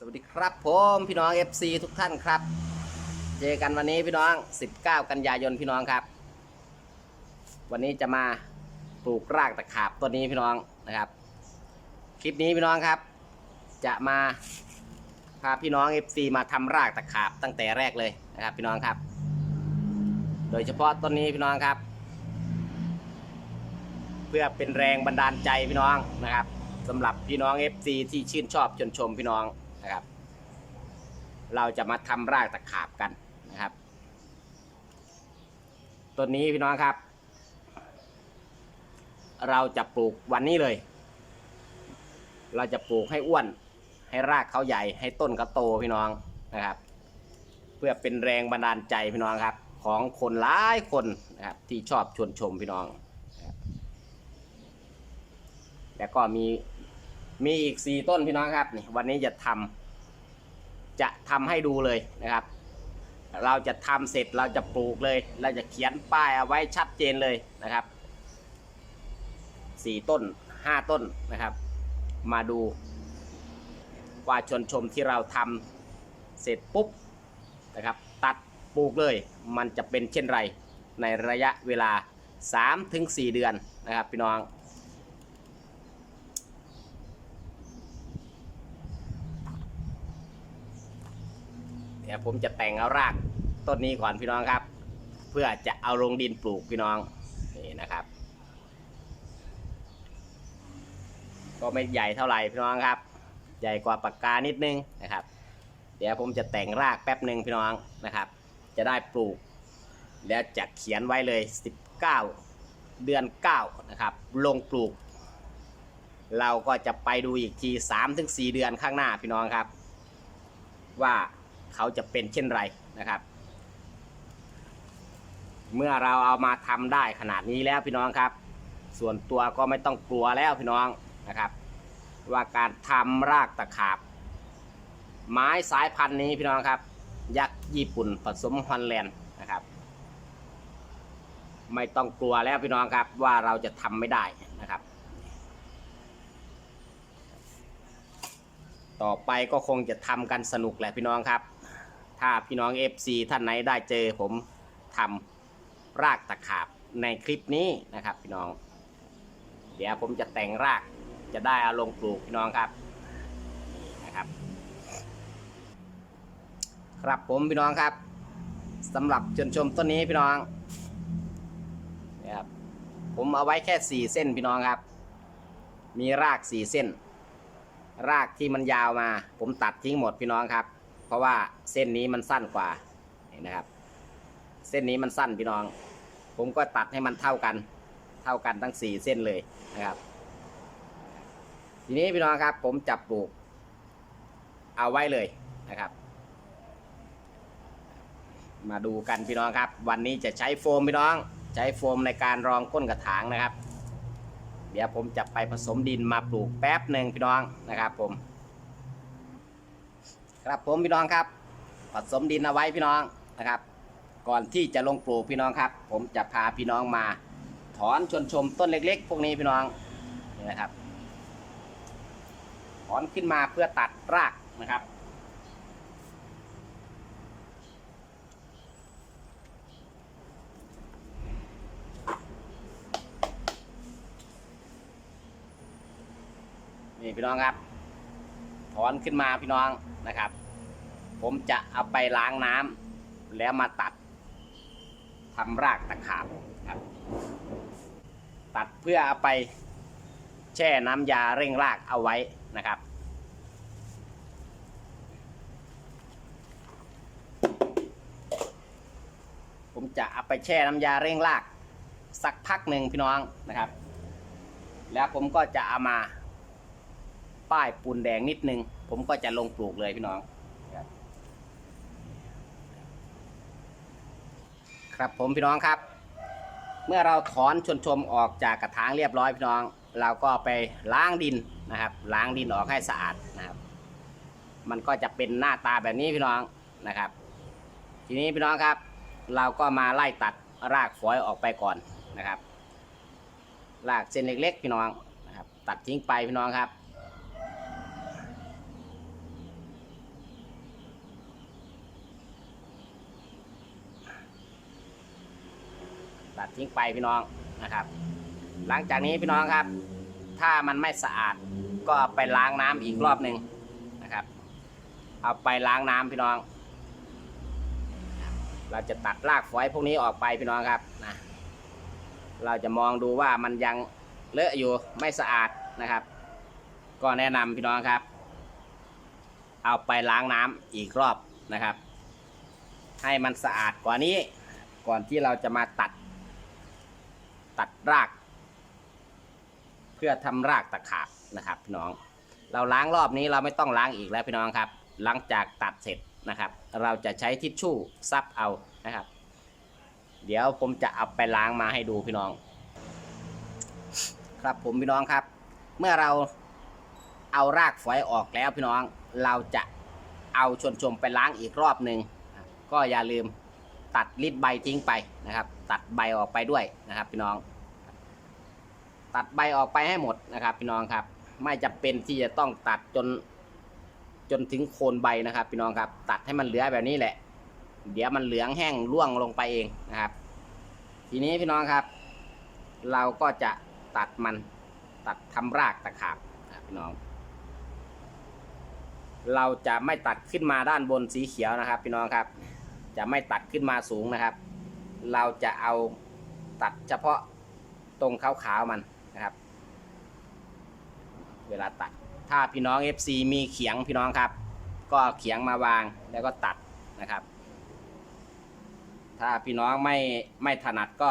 สวัสดีครับผมพี่น้อง FC ทุกท่านครับ เจอกันวันนี้พี่น้อง 19 กันยายนพี่น้องครับ วันนี้จะมาปลูกรากตะขาบต้นนี้พี่น้องนะครับ คลิปนี้พี่น้องครับ จะมาพาพี่น้อง FC มาทำรากตะขาบตั้งแต่แรกเลยนะครับพี่น้องครับ โดยเฉพาะต้นนี้พี่น้องครับ เพื่อเป็นแรงบันดาลใจพี่น้องนะครับสำหรับพี่น้อง FC ที่ชื่นชอบชนชมพี่น้อง นะครับ เราจะมาทำรากตะขาบกันนะครับต้นนี้พี่น้องครับ เราจะปลูกวันนี้เลย เราจะปลูกให้อ้วน ให้รากเขาใหญ่ ให้ต้นเขาโตพี่น้องนะครับ เพื่อเป็นแรงบันดาลใจพี่น้องครับ ของคนหลายคนนะครับที่ชอบชวนชมพี่น้องแล้วก็มีมีอีกสี่ต้นพี่น้องครับนี่วันนี้จะทำ จะทำให้ดูเลยนะครับ เราจะทำเสร็จเราจะปลูกเลย เราจะเขียนป้ายเอาไว้ชัดเจนเลยนะครับสี่ต้นห้าต้นนะครับ มาดูว่าชนชมที่เราทำเสร็จปุ๊บนะครับ ตัดปลูกเลยมันจะเป็นเช่นไรในระยะเวลา 3-4 เดือนนะครับพี่น้อง ดี๋ยวผมจะแต่งเอารากต้นนี้ก่อนพี่น้องครับ เพื่อจะเอาลงดินปลูกพี่น้องนี่นะครับ ก็ไม่ใหญ่เท่าไหร่พี่น้องครับ ใหญ่กว่าปากกานิดนึงนะครับ เดี๋ยวผมจะแต่งรากแป๊บหนึ่งพี่น้องนะครับ จะได้ปลูก แล้วจะเขียนไว้เลย 19 เดือน 9 นะครับ ลงปลูก เราก็จะไปดูอีกที 3-4 เดือนข้างหน้าพี่น้องครับ ว่า เขาจะเป็นเช่นไรนะครับ เมื่อเราเอามาทำได้ขนาดนี้แล้วพี่น้องครับ ส่วนตัวก็ไม่ต้องกลัวแล้วพี่น้องนะครับ ว่าการทำรากตะขาบ ไม้สายพันธุ์นี้พี่น้องครับ ยักษ์ญี่ปุ่นผสมฮอลแลนด์นะครับ ไม่ต้องกลัวแล้วพี่น้องครับว่าเราจะทำไม่ได้นะครับต่อไปก็คงจะทำกันสนุกแหละพี่น้องครับ ถ้าพี่น้อง FC ท่านไหนได้เจอผมทำรากตะขาบในคลิปนี้นะครับ พี่น้อง เดี๋ยวผมจะแต่งรากจะได้เอาลงปลูกพี่น้องครับนะครับ ครับผมพี่น้องครับสำหรับชนชมต้นนี้พี่น้องนี่ครับผมเอาไว้แค่สี่เส้นพี่น้องครับ มีรากสี่เส้น รากที่มันยาวมา ผมตัดทิ้งหมดพี่น้องครับ เพราะว่าเส้นนี้มันสั้นกว่าเห็นนะครับ เส้นนี้มันสั้นพี่น้อง ผมก็ตัดให้มันเท่ากัน เท่ากันทั้งสี่เส้นเลยนะครับ ทีนี้พี่น้องครับ ผมจับปลูก เอาไว้เลยนะครับ มาดูกันพี่น้องครับ วันนี้จะใช้โฟมพี่น้อง ใช้โฟมในการรองก้นกระถางนะครับ เดี๋ยวผมจะไปผสมดินมาปลูกแป๊บหนึ่งพี่น้องนะครับ ผม ครับผมพี่น้องครับ ผสมดินเอาไว้พี่น้องนะครับ ก่อนที่จะลงปลูกพี่น้องครับ ผมจะพาพี่น้องมา ถอนชนชมต้นเล็ก ๆ พวกนี้พี่น้องนี่นะครับ ถอนขึ้นมาเพื่อตัดรากนะครับนี่พี่น้องครับ อนขึ้นมาพี่น้องนะครับ ผมจะเอาไปล้างน้ำแล้วมาตัดทำรากตะขาบครับ ตัดเพื่อเอาไปแช่น้ำยาเร่งรากเอาไว้นะครับผมจะเอาไปแช่น้ำยาเร่งราก สักพักหนึ่งพี่น้องนะครับ แล้วผมก็จะเอามา ป้ายปูนแดงนิดนึง ผมก็จะลงปลูกเลยพี่น้อง ครับผมพี่น้องครับ เมื่อเราถอนชนชมออกจากกระถางเรียบร้อยพี่น้อง เราก็ไปล้างดินนะครับ ล้างดินออกให้สะอาดนะครับ มันก็จะเป็นหน้าตาแบบนี้พี่น้องนะครับ ทีนี้พี่น้องครับ เราก็มาไล่ตัดรากฝอยออกไปก่อนนะครับรากเส้นเล็ก ๆ พี่น้องนะครับ ตัดทิ้งไปพี่น้องครับ ตัดทิ้งไปพี่น้องนะครับ หลังจากนี้พี่น้องครับ ถ้ามันไม่สะอาดก็เอาไปล้างน้ำอีกรอบหนึ่งนะครับ เอาไปล้างน้ำพี่น้อง เราจะตัดรากฝอยพวกนี้ออกไปพี่น้องครับนะเราจะมองดูว่ามันยังเลอะอยู่ไม่สะอาดนะครับ ก็แนะนำพี่น้องครับ เอาไปล้างน้ำอีกรอบนะครับ ให้มันสะอาดกว่านี้ก่อนที่เราจะมาตัด ตัดราก เพื่อทำรากตะขาบนะครับพี่น้อง เราล้างรอบนี้เราไม่ต้องล้างอีกแล้วพี่น้องครับ หลังจากตัดเสร็จนะครับ เราจะใช้ทิชชู่ซับเอานะครับ เดี๋ยวผมจะเอาไปล้างมาให้ดูพี่น้อง ครับผมพี่น้องครับ เมื่อเราเอารากฝอยออกแล้วพี่น้อง เราจะเอาชนชมไปล้างอีกรอบหนึ่งก็อย่าลืมตัดริดใบทิ้งไปนะครับ ตัดใบออกไปด้วยนะครับ พี่น้อง ตัดใบออกไปให้หมดนะครับ พี่น้องครับ ไม่จำเป็นที่จะต้องตัดจน จนถึงโคนใบนะครับ พี่น้องครับ ตัดให้มันเหลือแบบนี้แหละ เดี๋ยวมันเหลืองแห้งร่วงลงไปเองนะครับ ทีนี้พี่น้องครับ เราก็จะตัดมันตัดทำรากตะขาบนะพี่น้อง เราจะไม่ตัดขึ้นมาด้านบนสีเขียวนะครับ พี่น้องครับ จะไม่ตัดขึ้นมาสูงนะครับ เราจะเอาตัดเฉพาะตรงขาวๆมันนะครับ เวลาตัดถ้าพี่น้อง FC มีเขียงพี่น้องครับ ก็เขียงมาวางแล้วก็ตัดนะครับ ถ้าพี่น้องไม่ไม่ถนัดก็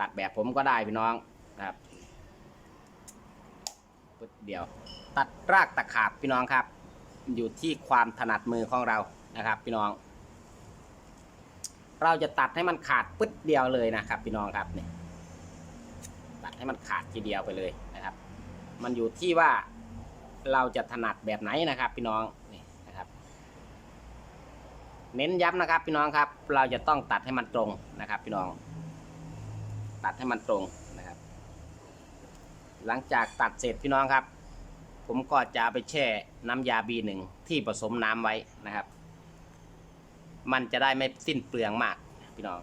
ตัดแบบผมก็ได้พี่น้องนะครับปึ๊บเดียว ตัดรากตะขาบพี่น้องครับ อยู่ที่ความถนัดมือของเรานะครับ พี่น้อง เราจะตัดให้มันขาดปึ๊ดเดียวเลยนะครับ พี่น้องครับเนี่ยตัดให้มันขาดทีเดียวไปเลยนะครับ มันอยู่ที่ว่าเราจะถนัดแบบไหนนะครับ พี่น้องนี่นะครับ เน้นย้ำนะครับ พี่น้องครับ เราจะต้องตัดให้มันตรงนะครับ พี่น้อง ตัดให้มันตรงนะครับ หลังจากตัดเสร็จพี่น้องครับ ผมก็จะไปแช่น้ำยา B1 ที่ผสมน้ำไว้นะครับ มันจะได้ไม่สิ้นเปลืองมากพี่น้อง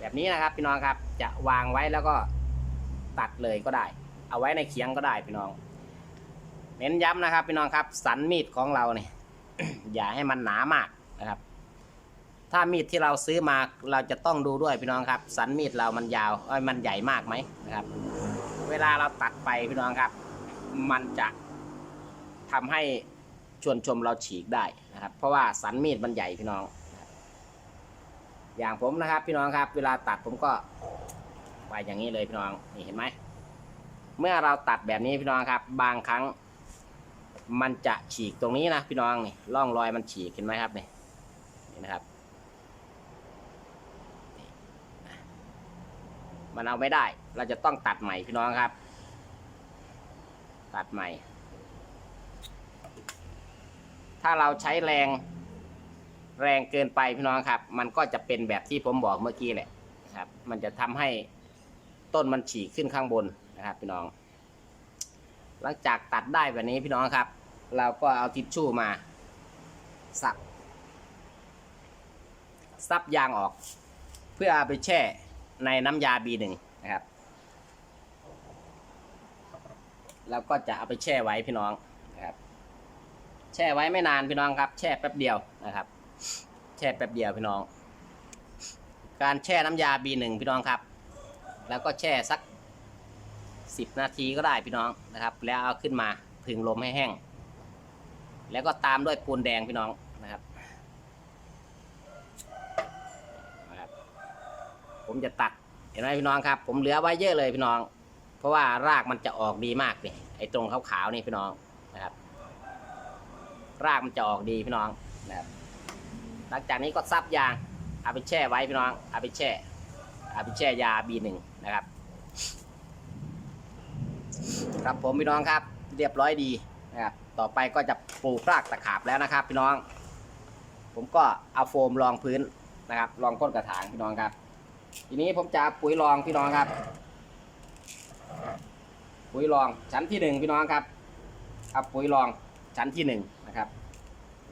แบบนี้นะครับ พี่น้องครับ จะวางไว้แล้วก็ตัดเลยก็ได้ เอาไว้ในเคียงก็ได้พี่น้อง เน้นย้ำนะครับ พี่น้องครับ สันมีดของเราเนี่ยอย่าให้มันหนามากนะครับ ถ้ามีดที่เราซื้อมาเราจะต้องดูด้วยพี่น้องครับ สันมีดเรามันยาวเอ้ยมันใหญ่มากไหมนะครับ เวลาเราตัดไปพี่น้องครับ มันจะทำให้ ชวนชมเราฉีกได้นะครับ เพราะว่าสันมีดมันใหญ่พี่น้อง อย่างผมนะครับพี่น้องครับ เวลาตัดผมก็ไปอย่างนี้เลยพี่น้องนี่เห็นไหมเมื่อเราตัดแบบนี้พี่น้องครับ บางครั้ง มันจะฉีกตรงนี้นะพี่น้องนี่ร่องรอยมันฉีกเห็นไหมครับนี่นี่นะครับมันเอาไม่ได้ เราจะต้องตัดใหม่พี่น้องครับ ตัดใหม่ ถ้าเราใช้แรง แรงเกินไปพี่น้องครับ มันก็จะเป็นแบบที่ผมบอกเมื่อกี้แหละนะครับ มันจะทำให้ต้นมันฉีกขึ้นข้างบนนะครับ พี่น้อง หลังจากตัดได้แบบนี้พี่น้องครับ เราก็เอาทิชชู่มาซับซับยางออก เพื่อเอาไปแช่ในน้ำยา B1 นะครับ แล้วก็จะเอาไปแช่ไว้พี่น้อง แช่ไว้ไม่นานพี่น้องครับ แช่แป๊บเดียวนะครับ แช่แป๊บเดียวพี่น้อง การแช่น้ำยา B1 พี่น้องครับ แล้วก็แช่สัก 10 นาทีก็ได้พี่น้องนะครับ แล้วเอาขึ้นมาผึ่งลมให้แห้ง แล้วก็ตามด้วยปูนแดงพี่น้องนะครับนะครับผมจะตัดเห็นไหมพี่น้องครับ ผมเหลือไว้เยอะเลยพี่น้อง เพราะว่ารากมันจะออกดีมากนี่ไอ้ตรงขาวๆนี่พี่น้องนะครับ รากมันจะออกดีพี่น้องนะครับหลังจากนี้ก็ซับยางเอาไปแช่ไว้พี่น้องเอาไปแช่เอาไปแช่ยา B1 นะครับ ครับผมพี่น้องครับ เรียบร้อยดีนะครับต่อไปก็จะปลูกรากตะขาบแล้วนะครับ พี่น้อง ผมก็เอาโฟมรองพื้นนะครับรองก้นกระถางพี่น้องครับ ทีนี้ผมจะปุ๋ยรองพี่น้องครับ ปุ๋ยรองชั้นที่หนึ่งพี่น้องครับเอาปุ๋ยรอง ชั้นที่หนึ่งนะครับ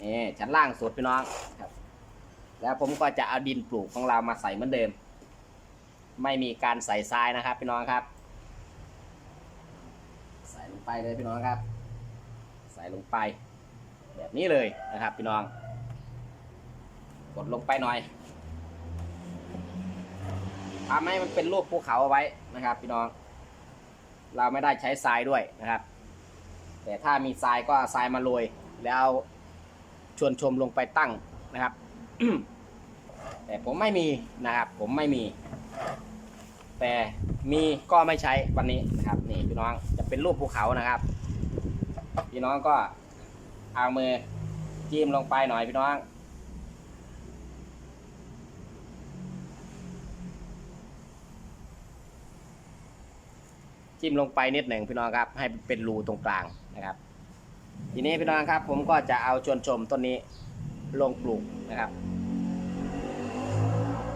นี่ชั้นล่างสุดพี่น้องครับ แล้วผมก็จะเอาดินปลูกของเรามาใส่เหมือนเดิม ไม่มีการใส่ทรายนะครับ พี่น้องครับ ใส่ลงไปเลยพี่น้องครับ ใส่ลงไป แบบนี้เลยนะครับ พี่น้อง กดลงไปหน่อยทำให้มันเป็นรูปภูเขาเอาไว้นะครับ พี่น้อง เราไม่ได้ใช้ทรายด้วยนะครับ แต่ถ้ามีทรายก็ทรายมาโรยแล้วชวนชมลงไปตั้งนะครับ แต่ผมไม่มีนะครับ ผมไม่มี แต่มีก็ไม่ใช้วันนี้นะครับนี่พี่น้องจะเป็นรูปภูเขานะครับ พี่น้องก็เอามือจิ้มลงไปหน่อยพี่น้อง จิ้มลงไปนิดหนึ่งพี่น้องครับ ให้เป็นรูตรงกลางนะครับ ทีนี้พี่น้องครับ ผมก็จะเอาชวนชมต้นนี้ลงปลูกนะครับ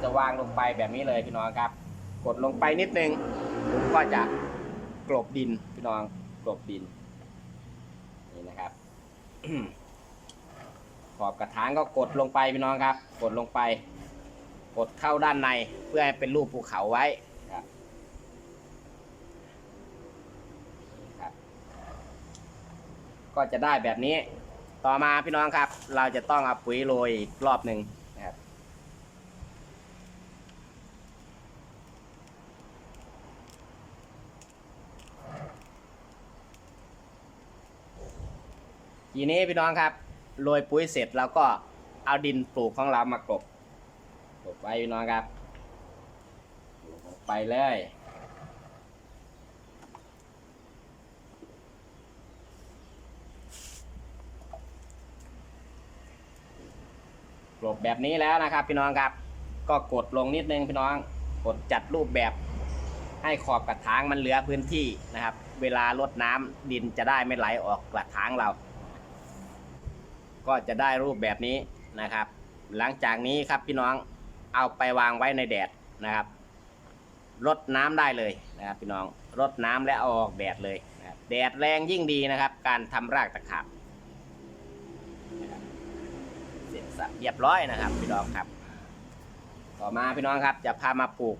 จะวางลงไปแบบนี้เลยพี่น้องครับ กดลงไปนิดนึงผมก็จะกลบดินพี่น้องกลบดินนี่นะครับขอบกระถางก็กดลงไปพี่น้องครับ กดลงไป กดเข้าด้านในเพื่อให้เป็นรูปภูเขาไว้ครับครับ ก็จะได้แบบนี้ ต่อมาพี่น้องครับ เราจะต้องเอาปุ๋ยโรยอีกรอบหนึ่งนะครับ ทีนี้พี่น้องครับโรยปุ๋ยเสร็จเราก็เอาดินปลูกของเรามากลบกลบไว้พี่น้องครับลงไปเลย บแบบนี้แล้วนะครับ พี่น้องครับ ก็กดลงนิดนึงพี่น้องกดจัดรูปแบบให้ขอบกระถางมันเหลือพื้นที่นะครับ เวลารดน้ำดินจะได้ไม่ไหลออกกระถางเรา ก็จะได้รูปแบบนี้นะครับ หลังจากนี้ครับพี่น้องเอาไปวางไว้ในแดดนะครับรดน้ำได้เลยนะครับ พี่น้องรดน้ำและเอาออกแดดเลยนะครับแดดแรงยิ่งดีนะครับ การทำรากตะขาบ เรียบร้อยนะครับพี่น้องครับ ต่อมาพี่น้องครับจะพามาปลูก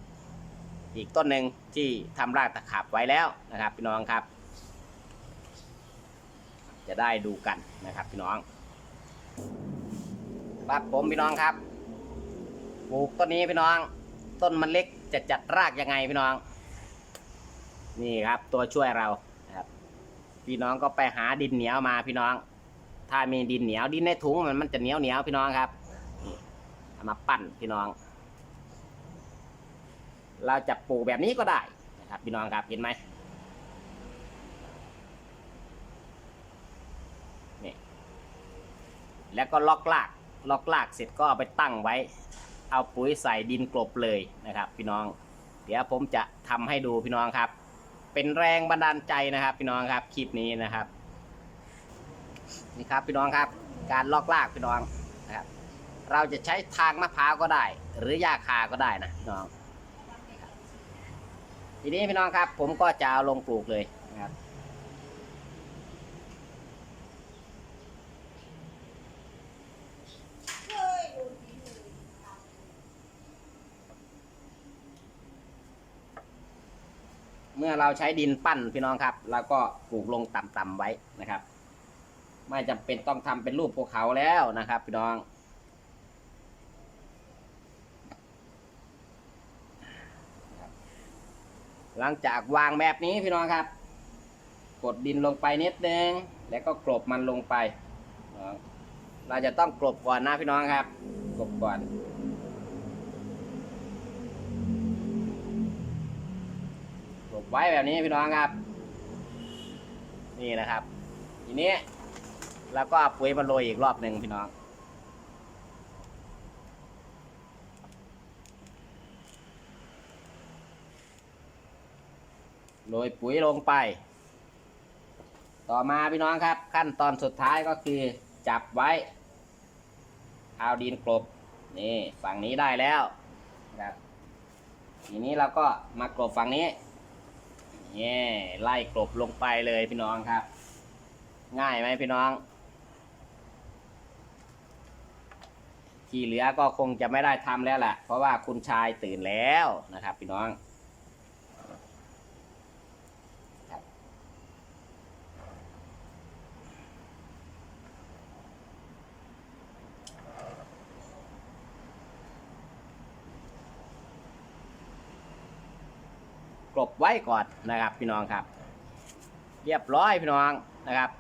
อีกต้นหนึ่งที่ทำรากตะขาบไว้แล้วนะครับพี่น้องครับ จะได้ดูกันนะครับพี่น้อง ครับผมพี่น้องครับปลูกต้นนี้พี่น้อง ต้นมันเล็กจะจัดรากยังไงพี่น้อง นี่ครับตัวช่วยเรานะครับ พี่น้องก็ไปหาดินเหนียวมาพี่น้อง ถ้ามีดินเหนียวดินในถุงมันมันจะเหนียวเหนียวพี่น้องครับเอามาปั้นพี่น้อง เราจะปลูกแบบนี้ก็ได้นะครับ พี่น้องครับเห็นไหมนี่แล้วก็ล็อกลากล็อกลากเสร็จก็เอาไปตั้งไว้ เอาปุ๋ยใส่ดินกลบเลยนะครับ พี่น้อง เดี๋ยวผมจะทำให้ดูพี่น้องครับ เป็นแรงบันดาลใจนะครับ พี่น้องครับคลิปนี้นะครับ นี่ครับพี่น้องครับ การลอกลากพี่น้องนะครับ เราจะใช้ทางมะพร้าวก็ได้ หรือหญ้าคาก็ได้นะพี่น้อง ทีนี้พี่น้องครับ ผมก็จะเอาลงปลูกเลยนะครับเมื่อเราใช้ดินปั้นพี่น้องครับเราก็ปลูกลงต่ำๆไว้นะครับ ไม่จำเป็นต้องทำเป็นรูปภูเขาแล้วนะครับพี่น้อง หลังจากวางแบบนี้พี่น้องครับ กดดินลงไปนิดนึงแล้วก็กลบมันลงไป เราจะต้องกลบก่อนนะพี่น้องครับ กลบก่อนกลบไว้แบบนี้พี่น้องครับ นี่นะครับ ทีนี้ เราก็เอาปุ๋ยมาโรยอีกรอบหนึ่งพี่น้อง โรยปุ๋ยลงไป ต่อมาพี่น้องครับ ขั้นตอนสุดท้ายก็คือจับไว้ เอาดินกลบ นี่ฝั่งนี้ได้แล้วครับทีนี้เราก็มากลบฝั่งนี้นี่ไล่กลบลงไปเลยพี่น้องครับ ง่ายไหมพี่น้อง ที่เหลือก็คงจะไม่ได้ทำแล้วแหละเพราะว่าคุณชายตื่นแล้วนะครับ พี่น้องกลบไว้ก่อนนะครับ พี่น้องครับ เรียบร้อยพี่น้องนะครับ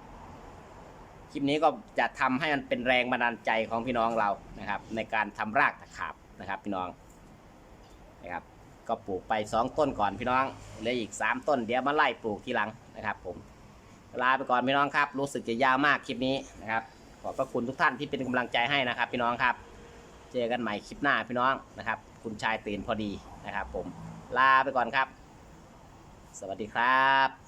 คลิปนี้ก็จะทำให้มันเป็นแรงบันดาลใจของพี่น้องเรานะครับ ในการทำรากตะขาบนะครับ พี่น้องนะครับ ก็ปลูกไป 2 ต้นก่อนพี่น้องเหลืออีก 3 ต้น เดี๋ยวมาไล่ปลูกทีหลังนะครับ ผมลาไปก่อนพี่น้องครับ รู้สึกจะยาวมากคลิปนี้นะครับ ขอบพระคุณทุกท่านที่เป็นกำลังใจให้นะครับ พี่น้องครับ เจอกันใหม่คลิปหน้าพี่น้องนะครับ คุณชายตื่นพอดีนะครับ ผมลาไปก่อนครับ สวัสดีครับ